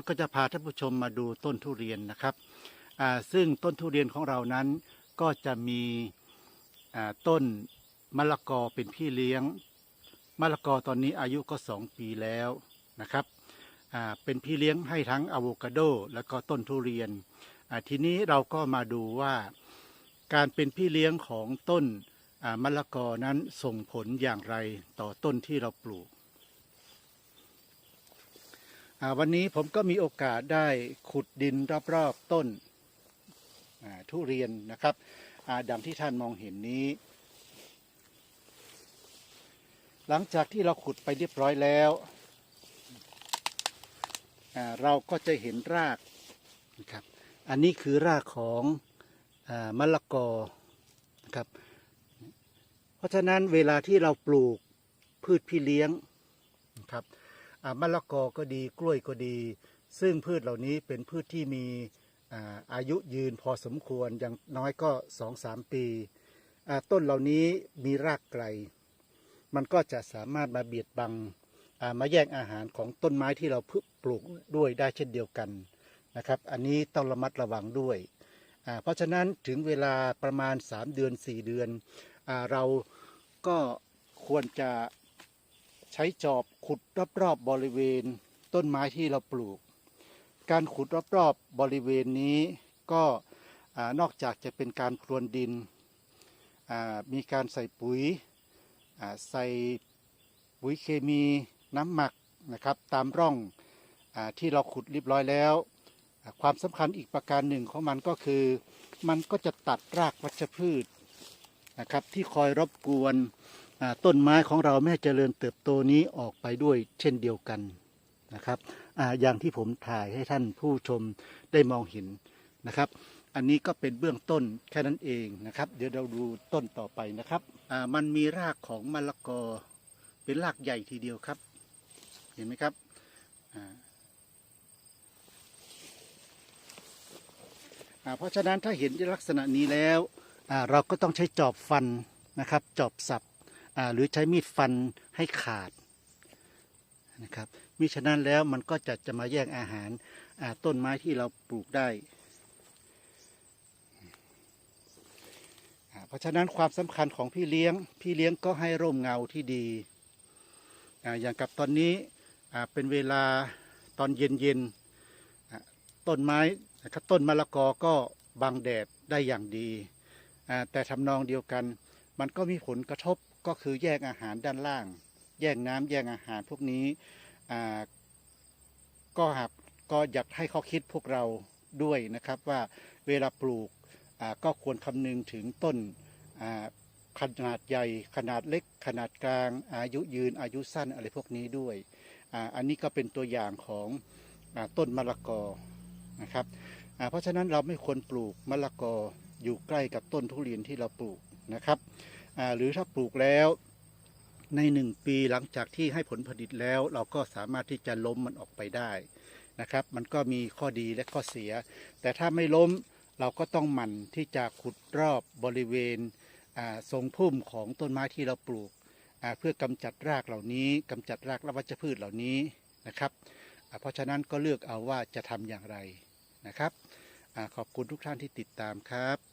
อนก็จะพาท่านผู้ชมมาดูต้นทุเรียนนะครับซึ่งต้นทุเรียนของเรานั้นก็จะมีต้นมะละกอเป็นพี่เลี้ยงมะละกอตอนนี้อายุก็สองปีแล้วนะครับเป็นพี่เลี้ยงให้ทั้งอะโวคาโดแล้วก็ต้นทุเรียนทีนี้เราก็มาดูว่าการเป็นพี่เลี้ยงของต้นมะละกอนั้นส่งผลอย่างไรต่อต้นที่เราปลูก วันนี้ผมก็มีโอกาสได้ขุดดินรอบๆต้นทุเรียนนะครับดังที่ท่านมองเห็นนี้ หลังจากที่เราขุดไปเรียบร้อยแล้ว เราก็จะเห็นรากนะครับอันนี้คือรากของอมะละกอนะครับเพราะฉะนั้นเวลาที่เราปลูกพืชพี่เลี้ยงนะครับ มะละกอก็ดีกล้วยก็ดี ซึ่งพืชเหล่านี้เป็นพืชที่มีอายุยืนพอสมควรอย่างน้อยก็สองสามปี ต้นเหล่านี้มีรากไกล มันก็จะสามารถมาเบียดบังมาแย่งอาหารของต้นไม้ที่เราปลูกด้วยได้เช่นเดียวกันนะครับ อันนี้ต้องระมัดระวังด้วย เพราะฉะนั้นถึงเวลาประมาณ 3 เดือน 4 เดือนอเราก็ควรจะ ใช้จอบขุดรอบๆบริเวณ ต้นไม้ที่เราปลูก การขุดรอบๆบริเวณนี้ก็อนอกจากจะเป็นการพรวนดิน มีการใส่ปุ๋ย ใส่ปุ๋ยเคมีน้ำหมักนะครับตามร่องอที่เราขุดเรียบร้อยแล้ว ความสำคัญอีกประการหนึ่งของมันก็คือ มันก็จะตัดรากวัชพืชนะครับที่คอยรบกวน ต้นไม้ของเราแม่เจริญเติบโตนี้ออกไปด้วยเช่นเดียวกันนะครับออย่างที่ผมถ่ายให้ท่านผู้ชมได้มองเห็นนะครับ อันนี้ก็เป็นเบื้องต้นแค่นั้นเองนะครับ เดี๋ยวเราดูต้นต่อไปนะครับมันมีรากของมะละกอ เป็นรากใหญ่ทีเดียวครับ เห็นไหมครับเพราะฉะนั้นถ้าเห็นลักษณะนี้แล้วเราก็ต้องใช้จอบฟันนะครับ จอบสับ หรือใช้มีดฟันให้ขาดนะครับมิฉะนั้นแล้วมันก็จะจะมาแย่งอาหาราต้นไม้ที่เราปลูกได้ เพราะฉะนั้นความสำคัญของพี่เลี้ยง พี่เลี้ยงก็ให้ร่มเงาที่ดีออย่างกับตอนนี้เป็นเวลาตอนเย็นเย็นๆต้นไม้ต้นมะละกอก็บังแดดได้อย่างดี แต่ทำนองเดียวกัน มันก็มีผลกระทบก็คือแย่งอาหารด้านล่าง แย่งน้ำแย่งอาหารพวกนี้ก็หากก็อยากให้เขาคิดพวกเราด้วยนะครับว่าเวลาปลูกก็ควรคำนึงถึงต้นขนาดใหญ่ขนาดเล็ก ขนาดกลาง อายุยืนอายุสั้นอะไรพวกนี้ด้วยอ,อันนี้ก็เป็นตัวอย่างของอต้นมะละกอนะครับเพราะฉะนั้นเราไม่ควรปลูกมะละกออยู่ใกล้กับต้นทุเรียนที่เราปลูก นะครับ หรือถ้าปลูกแล้วในหนึ่งปีหลังจากที่ให้ผลผลิตแล้ว เราก็สามารถที่จะล้มมันออกไปได้นะครับ มันก็มีข้อดีและข้อเสีย แต่ถ้าไม่ล้มเราก็ต้องหมั่นที่จะขุดรอบบริเวณทรงพุ่มของต้นไม้ที่เราปลูกเพื่อกำจัดรากเหล่านี้กำจัดรากและวัชพืชเหล่านี้นะครับเพราะฉะนั้นก็เลือกเอาว่าจะทำอย่างไรนะครับอขอบคุณทุกท่านที่ติดตามครับ